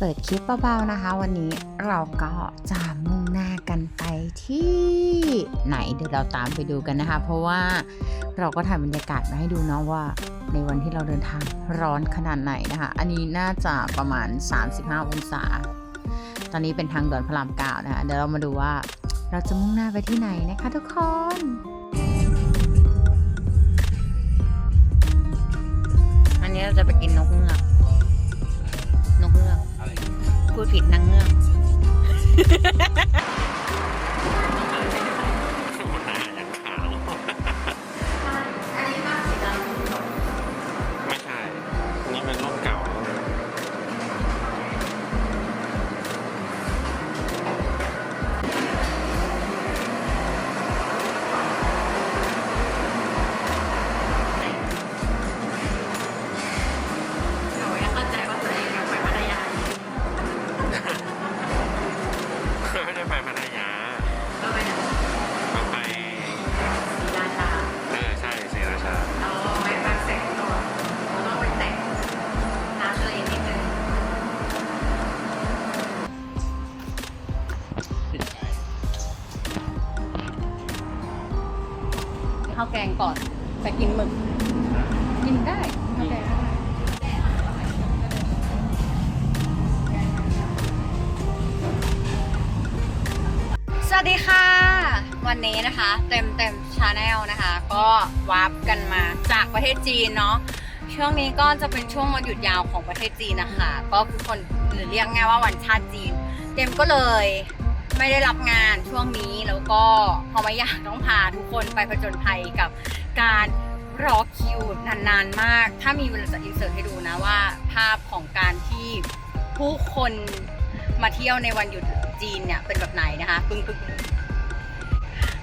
เปิดคลิปเบาๆนะคะ วันนี้เราก็จะมุ่งหน้ากันไปที่ไหนเดี๋ยวเราตามไปดูกันนะคะ เพราะว่าเราก็ถ่ายบรรยากาศมาให้ดูเนาะว่า ในวันที่เราเดินทางร้อนขนาดไหนนะคะ อันนี้น่าจะประมาณ 35 องศา ตอนนี้เป็นทางด่วนพระรามเก้านะคะเดี๋ยวเรามาดูว่าเราจะมุ่งหน้าไปที่ไหนนะคะทุกคนอันนี้เราจะไปกินนกเงือก ハハハハ! กงก่อนไปกินหมึก กินได้ข้าวแกงสวัสดีค่ะ วันนี้นะคะเต็มเต็มชาแนลนะคะ ก็วาร์ปกันมาจากประเทศจีนเนาะช่วงนี้ก็จะเป็นช่วงวันหยุดยาวของประเทศจีนนะคะ ก็คือคนหรือเรียกง่ายว่าวันชาติจีน เต็มก็เลย ไม่ได้รับงานช่วงนี้แล้วก็พอไม่อยากต้องพาทุกคนไปผจญภัยกับการรอคิวนานๆมาก ถ้ามีเวลาจะอินเสิร์ตให้ดูนะว่า ภาพของการที่ผู้คนมาเที่ยวในวันหยุดจีนเนี่ยเป็นแบบไหนนะคะปึ้งปึ้งปึ้ง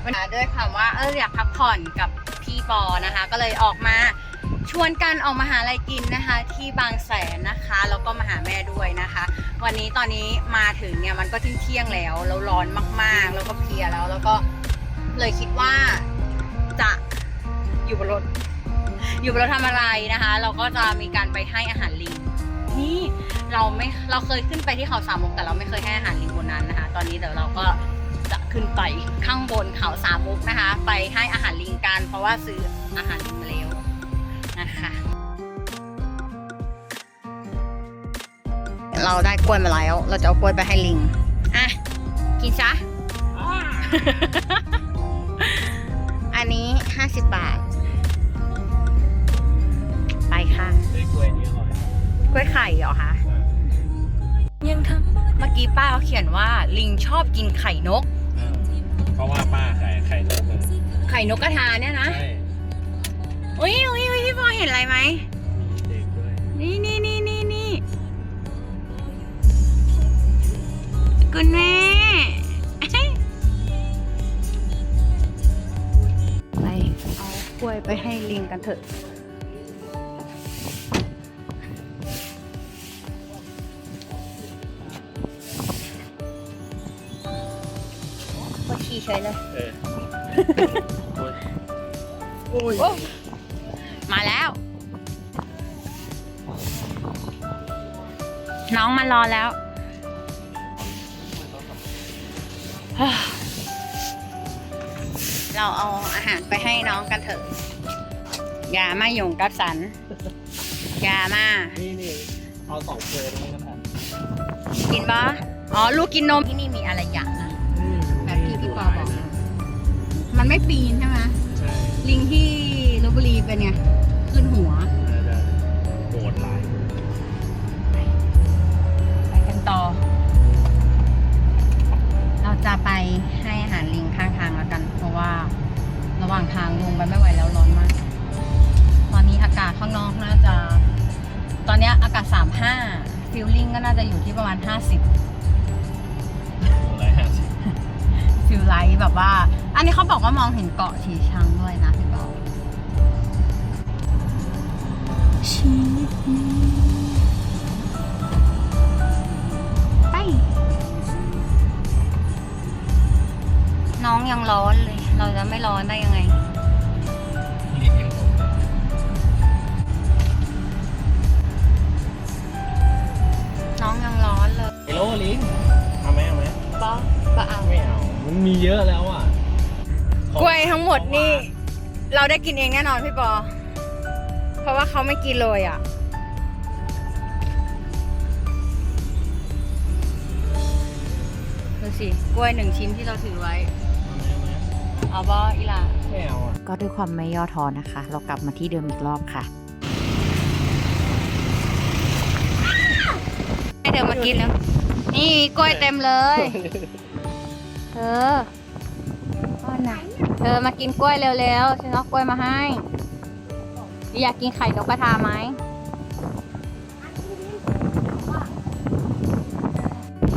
วันด้วยคำว่าเอออยากพักผ่อนกับพี่ปอนะคะ ก็เลยออกมาชวนกันออกมาหาอะไรกินนะคะ ที่บางแสนนะคะแล้วก็มาหาแม่ด้วยนะคะ วันนี้ตอนนี้มาถึงเนี่ยมันก็เที่ยงแล้วแล้วร้อนมากๆ แล้วก็เพลียแล้ว แล้วก็เลยคิดว่าจะอยู่บนรถ อยู่บนรถทำอะไรนะคะ เราก็จะมีการไปให้อาหารลิงนี่เราไม่เราเคยขึ้นไปที่เขาสามมุกแต่เราไม่เคยให้อาหารลิงบนนั้นนะคะ ตอนนี้เดี๋ยวเราก็จะขึ้นไปข้างบนเขาสามมุกนะคะ ไปให้อาหารลิงกันเพราะว่าซื้ออาหารลิงมาแล้วนะคะ เราได้กล้วยมาแล้ว เราจะเอากล้วยไปให้ลิง อะ กินซะ อันนี้50บาท ไปค่ะได้กล้วยนี่อร่อยกล้วยไข่เหรอคะ ยังทำเมื่อกี้ป้าเขาเขียนว่าลิงชอบกินไข่นก เพราะว่าป้าขายไข่นกเลยไข่นกกระทาเนี่ยนะ ใช่อุ้ยอุ้ยอุ้ยพี่บอยเห็นอะไรไหม มีเด็กด้วย นี่นี่นี่นี่นี่ คุณแม่ ไปเอากล้วยไปให้ลิงกันเถอะก็ขี่เฉยเลย เออโอ้ยโอ้มาแล้ว น้องมารอแล้ว เราเอาอาหารไปให้น้องกันเถอะ อย่ามาหยงกับสัน อย่ามา นี่นี่เอาสองเกลือแล้วกันนะกินปะอ๋อ ลูกกินนมที่นี่มีอะไรอย่างนะ แบบที่พี่ปอบอกนะมันไม่ปีนใช่ไหมใช่ ลิงที่ลบบุรีเป็นไง ขึ้นหัวาจะไปให้อาหารลิงข้างทางแล้วกัน เพราะว่าระหว่างทางลงไปไม่ไหวแล้วร้อนมาก ตอนนี้อากาศข้างนอกน่าจะ ตอนนี้อากาศ 35ฟิลลิ่งก็น่าจะอยู่ที่ประมาณ 50ร้อยห้าสิบฟิลไลท์แบบว่า อันนี้เขาบอกว่ามองเห็นเกาะฉีชังด้วยนะพี่บอกชีวิตนี้ น้องยังร้อนเลย เราจะไม่ร้อนได้ยังไงลิ้นยังตกเลยน้องยังร้อนลิงเอาไหมเอาไหมบ้าบ้าเอาไม่เอา มันมีเยอะแล้วอะกล้วยทั้งหมดนี่ เราได้กินเองแน่นอนพี่ปอ เพราะว่าเขาไม่กินเลยอะ ดูสิ กล้วยหนึ่งชิ้นที่เราถือไว้ เอาบออีหลาไม่เอาอะก็ด้วยความไม่ย่อท้อนะคะ เรากลับมาที่เดิมอีกรอบค่ะ ให้เธอมากินแล้ว นี่กล้วยเต็มเลย เธอก้อนไหนเธอมากินกล้วยเร็วๆฉันเอากล้วยมาให้ อยากกินไข่นกกระทาไหม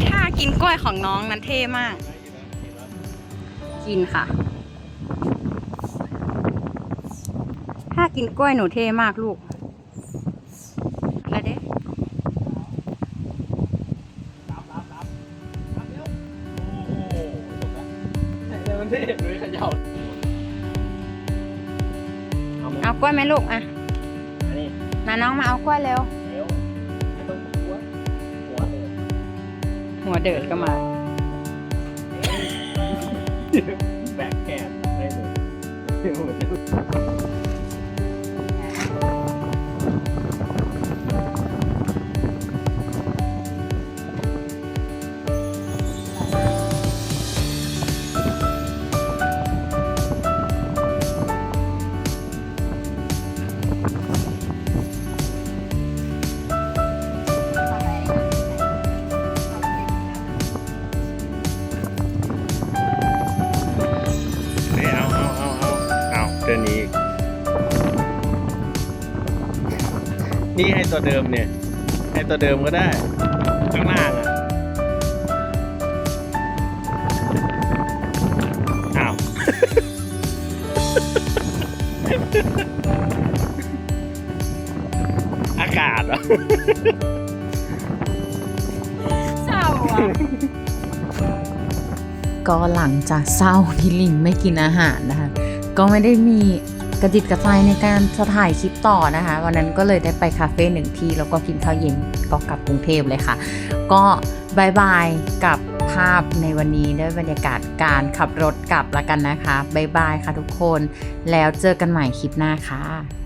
ถ้ากินกล้วยของน้องนั้นเท่มาก กินค่ะ ถ้า กินกล้วยหนูเท่มากลูกแล้วเด้โอ้โหจบแล้วแต่มันเท่เลยเขย่าเอาไหมเอากล้วยไหมลูกอะอันนี้มาน้องมาเอากล้วยเร็วเร็วไม่ต้องกลัวหัวเลยหัวเดิดก็มาแบกแกนได้เลย ตัวเดิมเนี่ยให้ตัวเดิมก็ได้ข้างล่างอะอ้าวอากาศเหรอเศร้าอะก็หลังจากเศร้าที่ลิงไม่กินอาหารนะคะ ก็ไม่ได้มี กระจิตกระใจในการจะถ่ายคลิปต่อนะคะ วันนั้นก็เลยได้ไปคาเฟ่หนึ่งที่แล้วก็กินข้าวเย็นก็กลับกรุงเทพเลยค่ะ ก็บายบายกับภาพในวันนี้ด้วยบรรยากาศการขับรถกลับแล้วกันนะคะบายบายค่ะทุกคน แล้วเจอกันใหม่คลิปหน้าค่ะ